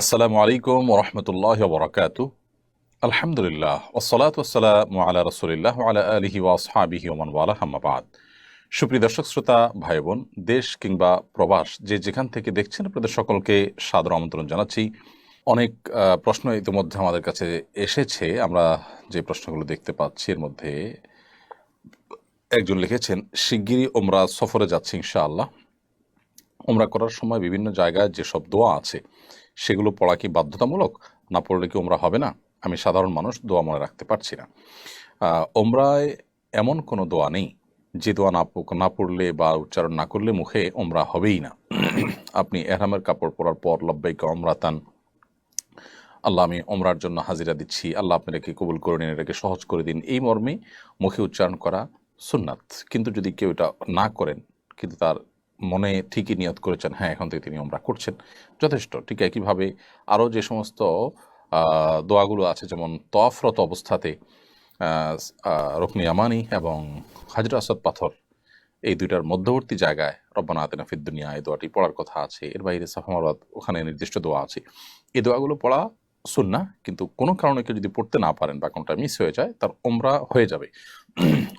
আসসালামু আলাইকুম ওরহমতুল্লাহ বরকাত আলহামদুলিল্লাহ ওসলাত ওসালাম আলা রসুলিল্লাহ আলা আলহি ওয়াসহাবিহি ওমান ওয়ালা হাম্মাবাদ সুপ্রিয় দর্শক, শ্রোতা ভাই বোন দেশ কিংবা প্রবাস যে যেখান থেকে দেখছেন, আপনাদের সকলকে সাদর আমন্ত্রণ জানাচ্ছি। অনেক প্রশ্ন ইতিমধ্যে আমাদের কাছে এসেছে। আমরা যে প্রশ্নগুলো দেখতে পাচ্ছি, এর মধ্যে একজন লিখেছেন, শিগগিরই ওমরা সফরে যাচ্ছি ইনশাআল্লাহ। ওমরা করার সময় বিভিন্ন জায়গায় যেসব দোয়া আছে সেগুলো পড়া কি বাধ্যতামূলক? না পড়লে কি ওমরা হবে না? আমি সাধারণ মানুষ, দোয়া মনে রাখতে পারছি না। ওমরায় এমন কোনো দোয়া নেই, যে দোয়া না না পড়লে বা উচ্চারণ না করলে মুখে ওমরা হবেই না। আপনি এহরামের কাপড় পরার পর, লব্বাইকা ওমরাতান আল্লাহ, আমি ওমরার জন্য হাজিরা দিচ্ছি। আল্লাহ আপনি এটাকে কবুল করে নিন, এটাকে সহজ করে দিন। এই মর্মে মুখে উচ্চারণ করা সুন্নাত। কিন্তু যদি কেউ এটা না করেন, কিন্তু তার মনে ঠিকই নিয়ত করেছেন হ্যাঁ এখন থেকে তিনি ওমরা করছেন। যথেষ্ট, ঠিক একইভাবে আরও যে সমস্ত দোয়াগুলো আছে, যেমন তফরত অবস্থাতে রুকনি আমানি এবং হাজরা আসাদ পাথর, এই দুইটার মধ্যবর্তী জায়গায় রব্বানা আতেনা ফিদ দুনিয়া, এই দোয়াটি পড়ার কথা আছে। এর বাইরে সাফামাবাদ ওখানে নির্দিষ্ট দোয়া আছে। এই দোয়াগুলো পড়া সুন্না কিন্তু কোনো কারণে কেউ যদি পড়তে না পারেন বা কোনটা মিস হয়ে যায়, তার ওমরা হয়ে যাবে।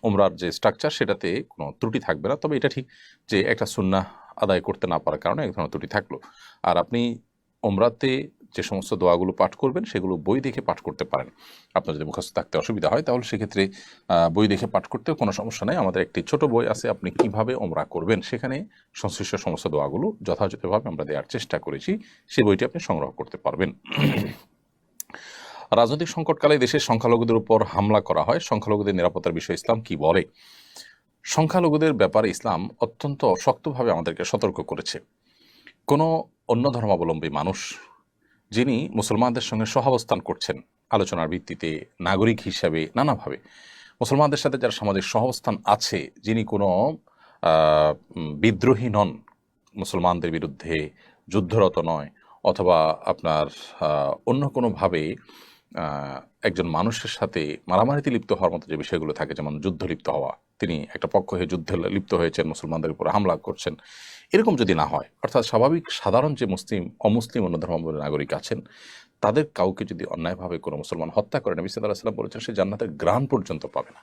ওমরার যে স্ট্রাকচার সেটাতে কোনো ত্রুটি থাকবে না। তবে এটা ঠিক যে একটা সুন্না আদায় করতে না পারার কারণে এক ধরনের ত্রুটি থাকল। আর আপনি ওমরাতে যে সমস্ত দোয়াগুলো পাঠ করবেন, সেগুলো বই দেখে পাঠ করতে পারেন। আপনার যদি মুখস্থ থাকতে অসুবিধা হয়, তাহলে সেক্ষেত্রে বই দেখে পাঠ করতেও কোনো সমস্যা নেই। আমাদের একটি ছোট বই আছে, আপনি কীভাবে ওমরা করবেন? সেখানে সংশ্লিষ্ট সমস্ত দোয়াগুলো যথাযথভাবে আমরা দেওয়ার চেষ্টা করেছি। সেই বইটি আপনি সংগ্রহ করতে পারবেন। রাজনৈতিক সংকটকালে দেশের সংখ্যালঘুদের উপর হামলা করা হয়। সংখ্যালঘুদের নিরাপত্তার বিষয়ে ইসলাম কি বলে? সংখ্যালঘুদের ব্যাপারে ইসলাম অত্যন্ত শক্তভাবে আমাদেরকে সতর্ক করেছে। কোনো অন্য ধর্মাবলম্বী মানুষ যিনি মুসলমানদের সঙ্গে সহাবস্থান করছেন, আলোচনার ভিত্তিতে নাগরিক হিসাবে নানাভাবে, মুসলমানদের সাথে যার সামাজিক সহাবস্থান আছে, যিনি কোনো বিদ্রোহী নন, মুসলমানদের বিরুদ্ধে যুদ্ধরত নয়, অথবা আপনার অন্য কোনোভাবে একজন মানুষের সাথে মারামারিতে লিপ্ত হওয়ার মতো যে বিষয়গুলো থাকে, যেমন যুদ্ধ লিপ্ত হওয়া, তিনি একটা পক্ষ হয়ে যুদ্ধে লিপ্ত হয়েছেন, মুসলমানদের উপর হামলা করছেন, এরকম যদি না হয়, অর্থাৎ স্বাভাবিক সাধারণ যে মুসলিম, অমুসলিম অন্য ধর্মাবলম্বী নাগরিক আছেন, তাদের কাউকে যদি অন্যায়ভাবে কোনো মুসলমান হত্যা করে, নবী সাল্লাহ সাল্লাম বলেছেন সে জান্নাতের গ্রাণ পর্যন্ত পাবে না।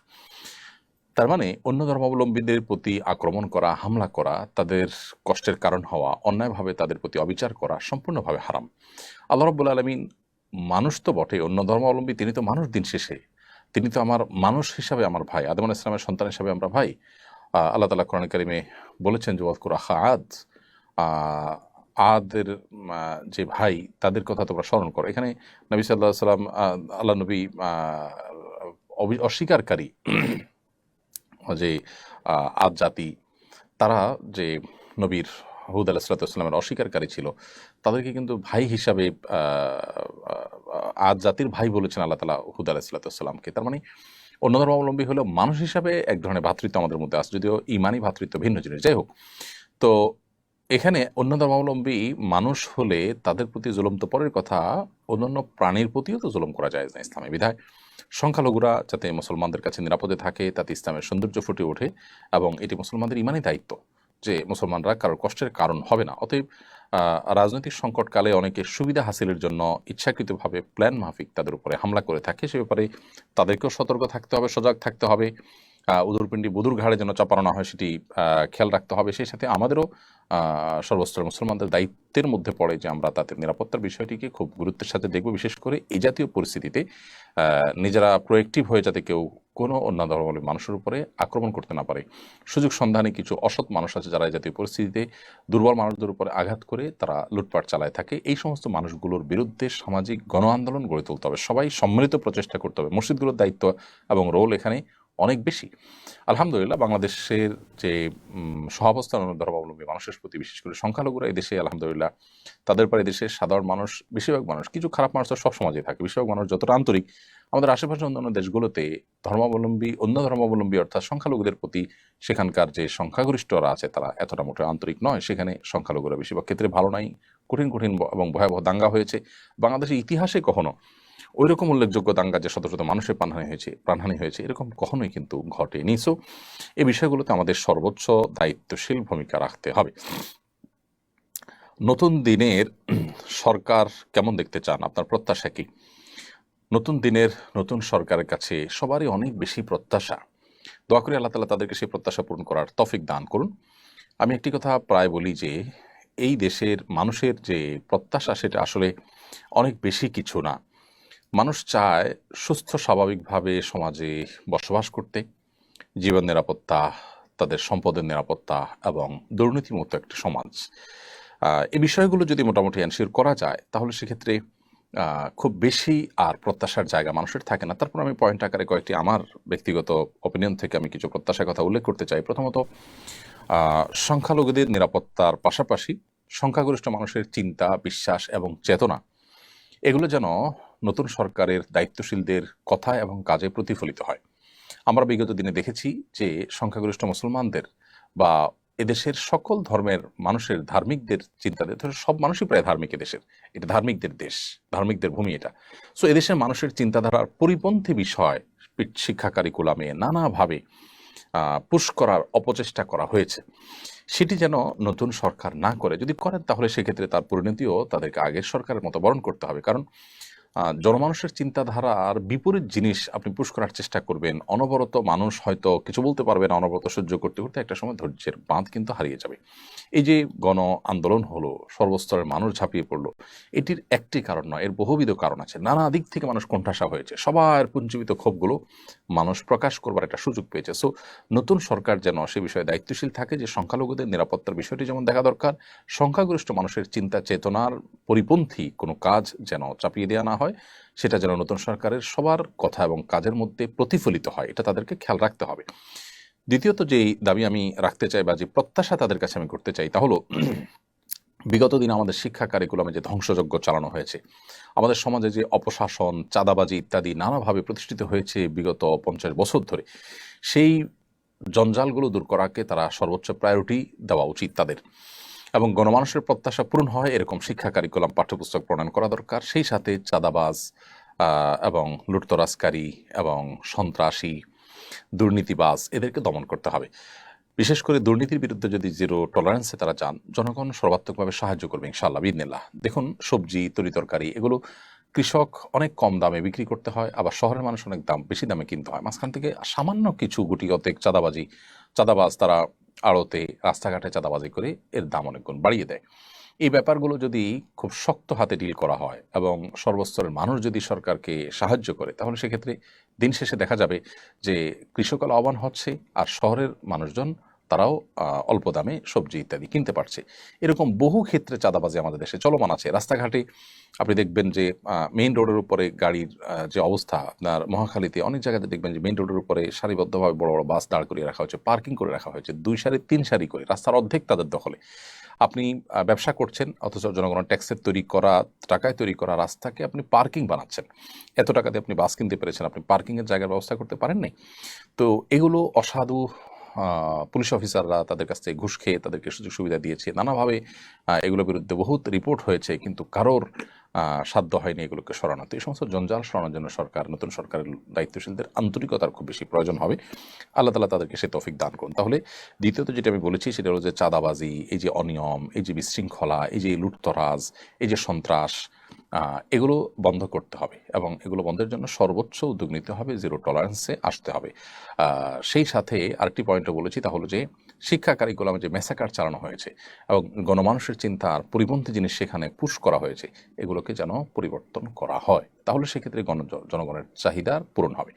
তার মানে অন্য ধর্মাবলম্বীদের প্রতি আক্রমণ করা, হামলা করা, তাদের কষ্টের কারণ হওয়া, অন্যায়ভাবে তাদের প্রতি অবিচার করা সম্পূর্ণভাবে হারাম। আল্লাহ রব্বুল আলমিন মানুষ তো বটে অন্য ধর্মাবলম্বী তিনি তো মানুষ দিন শেষে। তিনি তো আমার মানুষ হিসাবে আমার ভাই আদম আলাহ ইসলামের সন্তান হিসাবে আমরা ভাই। আল্লাহ তালা কোরআন কারিমে বলেছেন যে ওয়াকুর আখা আদ। আদের যে ভাই তাদের কথা তোমরা স্মরণ করো। এখানে নবী সাল্লাহ সাল্লাম আল্লাহ নবী আহ, অবি- অস্বীকারী যে আদ জাতি তারা যে নবীর হুদ আলাহিসাল্লামের অস্বীকারী ছিল। তাদেরকে কিন্তু ভাই হিসাবে আহ, জাতির ভাই বলেছেন আল্লাহ তালা হুদ আলাহিসাল্লামকে তার মানে অন্য ধর্মাবলম্বী হলেও মানুষ হিসাবে এক ধরনের ভাতৃত্ব আমাদের মধ্যে আছে যদিও ইমানই ভাতৃত্ব ভিন্ন জিনিস। যাই হোক তো এখানে অন্য ধর্মাবলম্বী মানুষ হলে তাদের প্রতি জুলম তো পরের কথা অন্যান্য প্রাণীর প্রতিও তো জুলম করা যায় না ইসলামে বিধায়। সংখ্যালঘুরা যাতে মুসলমানদের কাছে নিরাপদে থাকে তাতে ইসলামের সৌন্দর্য ফুটে ওঠে এবং এটি মুসলমানদের ইমানই দায়িত্ব। যে মুসলমানরা কারোর কষ্টের কারণ হবে না। অতএব রাজনৈতিক সংকটকালে অনেকে সুবিধা হাসিলের জন্য ইচ্ছাকৃতভাবে প্ল্যান মাফিক তাদের উপরে হামলা করে থাকে। সে ব্যাপারে তাদেরকেও সতর্ক থাকতে হবে সজাগ থাকতে হবে। উদুরপিণ্ডি বুদুর ঘাড়ে যেন চাপানো না হয় সেটি খেয়াল রাখতে হবে। সেই সাথে আমাদেরও আহ, সর্বস্তরের মুসলমানদের দায়িত্বের মধ্যে পড়ে যে আমরা তাদের নিরাপত্তার বিষয়টিকে খুব গুরুত্বের সাথে দেখব। বিশেষ করে এই জাতীয় পরিস্থিতিতে নিজেরা প্রোয়েক্টিভ হয়ে যাতে কেউ কোনো অন্য ধর্মাবলম্বী মানুষের উপরে আক্রমণ করতে না পারে। সুযোগ সন্ধানে কিছু অসৎ মানুষ আছে যারা এই জাতীয় পরিস্থিতিতে দুর্বল মানুষদের উপরে আঘাত করে তারা লুটপাট চালায় থাকে। এই সমস্ত মানুষগুলোর বিরুদ্ধে সামাজিক গণ আন্দোলন গড়ে তুলতে হবে। সবাই সম্মিলিত প্রচেষ্টা করতে হবে। মসজিদগুলোর দায়িত্ব এবং রোল এখানে অনেক বেশি। আলহামদুলিল্লাহ, বাংলাদেশের যে সহাবস্থান ধর্মাবলম্বী মানুষের প্রতি বিশেষ করে সংখ্যালঘুরা এই দেশে আলহামদুলিল্লাহ তাদের পরে দেশের সাধারণ মানুষ, বেশিরভাগ মানুষ, কিছু খারাপ মানুষ তো সব সমাজে থাকে। বেশিরভাগ মানুষ যতটা আন্তরিক আমাদের আশেপাশে অন্যান্য দেশগুলোতে ধর্মাবলম্বী, অন্য ধর্মাবলম্বী অর্থাৎ সংখ্যালঘুদের প্রতি সেখানকার যে সংখ্যাগরিষ্ঠরা আছে, তারা এতটা মোটে আন্তরিক নয়। সেখানে সংখ্যালঘুরা বেশিরভাগ ক্ষেত্রে ভালো নাই। কঠিন কঠিন এবং ভয়াবহ দাঙ্গা হয়েছে। বাংলাদেশের ইতিহাসে কখনো ওই রকম উল্লেখযোগ্য দাঙ্গা যে শত শত মানুষের প্রাণহানি হয়েছে প্রাণহানি হয়েছে, এরকম কখনোই কিন্তু ঘটেনি। সো এই বিষয়গুলোতে আমাদের সর্বোচ্চ দায়িত্বশীল ভূমিকা রাখতে হবে। নতুন দিনের সরকার কেমন দেখতে চান? আপনার প্রত্যাশা কি? নতুন দিনের নতুন সরকারের কাছে সবারই অনেক বেশি প্রত্যাশা। দোয়া করি আল্লাহ তালা তাদেরকে সেই প্রত্যাশা পূরণ করার তফিক দান করুন। আমি একটি কথা প্রায় বলি যে, এই দেশের মানুষের যে প্রত্যাশা সেটা আসলে অনেক বেশি কিছু না। মানুষ চায় সুস্থ, স্বাভাবিকভাবে সমাজে বসবাস করতে। জীবন নিরাপত্তা, তাদের সম্পদের নিরাপত্তা এবং দুর্নীতিমুক্ত একটি সমাজ। এই বিষয়গুলো যদি মোটামুটি এনশিওর করা যায়, তাহলে সেক্ষেত্রে খুব বেশি আর প্রত্যাশার জায়গা মানুষের থাকে না। তারপর আমি পয়েন্ট আকারে কয়েকটি আমার ব্যক্তিগত অপিনিয়ন থেকে আমি কিছু প্রত্যাশার কথা উল্লেখ করতে চাই। প্রথমত সংখ্যালঘুদের নিরাপত্তার পাশাপাশি সংখ্যাগরিষ্ঠ মানুষের চিন্তা, বিশ্বাস এবং চেতনা, এগুলো যেন নতুন সরকারের দায়িত্বশীলদের কথা এবং কাজে প্রতিফলিত হয়। আমরা বিগত দিনে দেখেছি যে সংখ্যাগরিষ্ঠ মুসলমানদের বা এদেশের সকল ধর্মের মানুষের ধার্মিকদের চিন্তাদের ধরো সব মানুষই প্রায় ধার্মিক এদেশের। এটা ধার্মিকদের দেশ, ধার্মিকদের ভূমি এটা। সো এদেশের মানুষের চিন্তাধারার পরিপন্থী বিষয় পি- শিক্ষা কারিকুলামে নানাভাবে পুশ করার অপচেষ্টা করা হয়েছে। সেটি যেন নতুন সরকার না করে, যদি করেন তাহলে সেক্ষেত্রে তার পরিণতিও তাদেরকে আগের সরকারের মতো বরণ করতে হবে। কারণ জনমানুষের চিন্তাধারার বিপরীত জিনিস আপনি পুশ করার চেষ্টা করবেন। অনবরত মানুষ হয়তো কিছু বলতে পারবে না, অনবরত সহ্য করতে করতে একটা সময় ধৈর্যের বাঁধ কিন্তু হারিয়ে যাবে। এই যে গণ আন্দোলন হলো, সর্বস্তরের মানুষ ঝাঁপিয়ে পড়ল, এটির একটি কারণ নয়, এর বহুবিধ কারণ আছে। নানা দিক থেকে মানুষ কোণঠাসা হয়েছে, সবার পুঞ্জীবিত ক্ষোভগুলো মানুষ প্রকাশ করবার একটা সুযোগ পেয়েছে। সো নতুন সরকার যেন সে বিষয়ে দায়িত্বশীল থাকে যে সংখ্যালঘুদের নিরাপত্তার বিষয়টি যেমন দেখা দরকার, সংখ্যাগরিষ্ঠ মানুষের চিন্তা চেতনার পরিপন্থী কোনো কাজ যেন চাপিয়ে দেওয়া না হয়। সেটা যেন নতুন সরকারের সবার কথা এবং কাজের মধ্যে প্রতিফলিত হয়, এটা তাদেরকে খেয়াল রাখতে হবে। দ্বিতীয়ত যেই দাবি আমি রাখতে চাই বা যে প্রত্যাশা তাদের কাছে আমি করতে চাই, তা হলো বিগত দিনে আমাদের শিক্ষা কারিকুলামে যে ধ্বংসযজ্ঞ চালানো হয়েছে, আমাদের সমাজে যে অপশাসন, চাঁদাবাজি ইত্যাদি নানাভাবে প্রতিষ্ঠিত হয়েছে বিগত পঞ্চাশ বছর ধরে, সেই জঞ্জালগুলো দূর করাকে তারা সর্বোচ্চ প্রায়োরিটি দেওয়া উচিত তাদের। এবং গণমানুষের প্রত্যাশা পূরণ হয় এরকম শিক্ষা কারিকুলাম পাঠ্যপুস্তক প্রণয়ন করা দরকার। সেই সাথে চাঁদাবাজ এবং লুটতরাজকারী এবং সন্ত্রাসী, দুর্নীতিবাজ এদেরকে দমন করতে হবে। বিশেষ করে দুর্নীতির বিরুদ্ধে যদি জিরো টলারেন্সে তারা চান জনগণ সর্বাত্মকভাবে সাহায্য করবে ইনশাআল্লাহ বিদিনিল্লাহ দেখুন, সবজি, তরি তরকারি এগুলো কৃষক অনেক কম দামে বিক্রি করতে হয়, আবার শহরের মানুষ অনেক দাম, বেশি দামে কিনতে হয়। মাঝখান থেকে সামান্য কিছু গুটি অতেক চাঁদাবাজি, চাঁদাবাজ তারা আড়তে রাস্তাঘাটে চাঁদাবাজি করে এর দাম অনেক গুণ বাড়িয়ে দেয়। এই ব্যাপারগুলো যদি খুব শক্ত হাতে ডিল করা হয় এবং সর্বস্তরের মানুষ যদি সরকারকে সাহায্য করে, তাহলে সেক্ষেত্রে দিন শেষে দেখা যাবে যে কৃষকাল আহ্বান হচ্ছে আর শহরের মানুষজন তারাও অল্প দামে সবজি ইত্যাদি কিনতে পারছে। এরকম বহু ক্ষেত্রে চাঁদাবাজি আমাদের দেশে চলমান আছে। রাস্তাঘাটে আপনি দেখবেন যে মেইন রোডের উপরে গাড়ির যে অবস্থা আপনার মহাখালীতে, অনেক জায়গাতে দেখবেন যে মেইন রোডের উপরে সারিবদ্ধভাবে বড় বড় বাস দাঁড় করিয়ে রাখা হয়েছে পার্কিং করে রাখা হয়েছে, দুই সারি, তিন সারি করে, রাস্তার অর্ধেক তাদের দখলে। আপনি ব্যবসা করছেন, অথচ জনগণের ট্যাক্সের তৈরি করা, টাকায় তৈরি করা রাস্তাকে আপনি পার্কিং বানাচ্ছেন। এত টাকাতে আপনি বাস কিনতে পেরেছেন, আপনি পার্কিংয়ের জায়গার ব্যবস্থা করতে পারেন নাই তো এগুলো অসাধু পুলিশ অফিসাররা তাদের কাছ থেকে ঘুষ খেয়ে তাদেরকে সুযোগ সুবিধা দিয়েছে। নানাভাবে এগুলোর বিরুদ্ধে বহুত রিপোর্ট হয়েছে, কিন্তু কারোর সাধ্য হয়নি এগুলোকে সরানো তো এই সমস্ত জঞ্জাল সরানোর জন্য সরকার, নতুন সরকারের দায়িত্বশীলদের আন্তরিকতার খুব বেশি প্রয়োজন হবে। আল্লাহ তালা তাদেরকে সে তৌফিক দান করুন। তাহলে দ্বিতীয়ত যেটা আমি বলেছি, সেটা হলো যে চাঁদাবাজি, এই যে অনিয়ম, এই যে বিশৃঙ্খলা, এই যে লুটতরাজ, এই যে সন্ত্রাস এগুলো বন্ধ করতে হবে এবং এগুলো বন্ধের জন্য সর্বোচ্চ উদ্যোগ নিতে হবে, জিরো টলারেন্সে আসতে হবে। সেই সাথে আরেকটি পয়েন্টও বলেছি তা হলো যে, শিক্ষা কারিকুলামে যে মেসাকার চালানো হয়েছে এবং গণমানুষের চিন্তার পরিপন্থী জিনিস সেখানে পুশ করা হয়েছে, এগুলোকে যেন পরিবর্তন করা হয়, তাহলে সেক্ষেত্রে গণ, জনগণের চাহিদার পূরণ হবে।